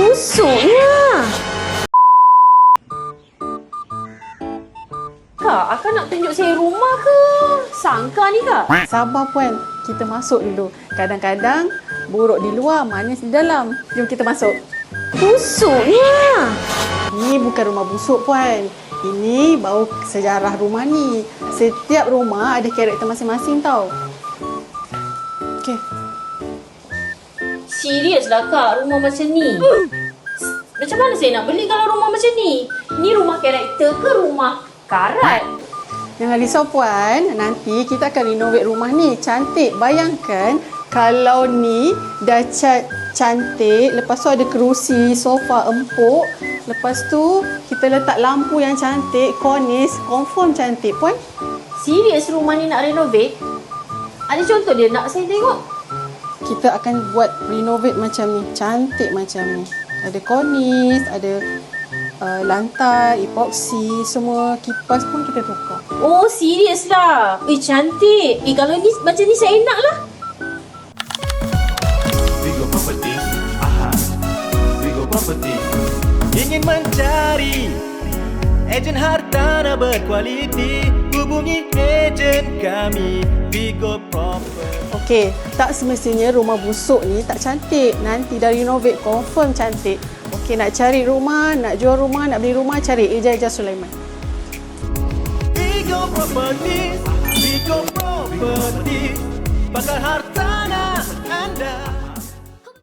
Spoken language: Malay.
Busuknya. Kak, akak nak tunjuk saya rumah ke? Sangka ni kak. Sabar puan, kita masuk dulu. Kadang-kadang buruk di luar, manis di dalam. Jom kita masuk. Busuknya. Ini bukan rumah busuk puan. Ini bau sejarah rumah ni. Setiap rumah ada karakter masing-masing tau. Okey. Serius lah kak, rumah macam ni. Macam mana saya nak beli kalau rumah macam ni? Ni rumah karakter ke rumah karat? Jangan risau puan, nanti kita akan renovate rumah ni. Cantik. Bayangkan kalau ni dah cat cantik, lepas tu ada kerusi, sofa empuk, lepas tu kita letak lampu yang cantik, kornis, confirm cantik puan. Serius rumah ni nak renovate? Ada contoh dia nak saya tengok? Kita akan buat renovate macam ni, cantik macam ni. Ada kornis, ada uh, lantai, epoxy, semua kipas pun kita tukar. Oh, serius lah. Eh, cantik. Eh, kalau ni macam ni saya nak lah. Vigo Property, aha. Vigo Property. Ingin mencari ejen hartanah berkualiti, hubungi ejen kami, Vigo Property. Okey, tak semestinya rumah busuk ni tak cantik. Nanti dah renovate confirm cantik. Okey, nak cari rumah, nak jual rumah, nak beli rumah, cari Eja Eja Sulaiman. Vigo Property, Vigo Property, bakal hartanah anda.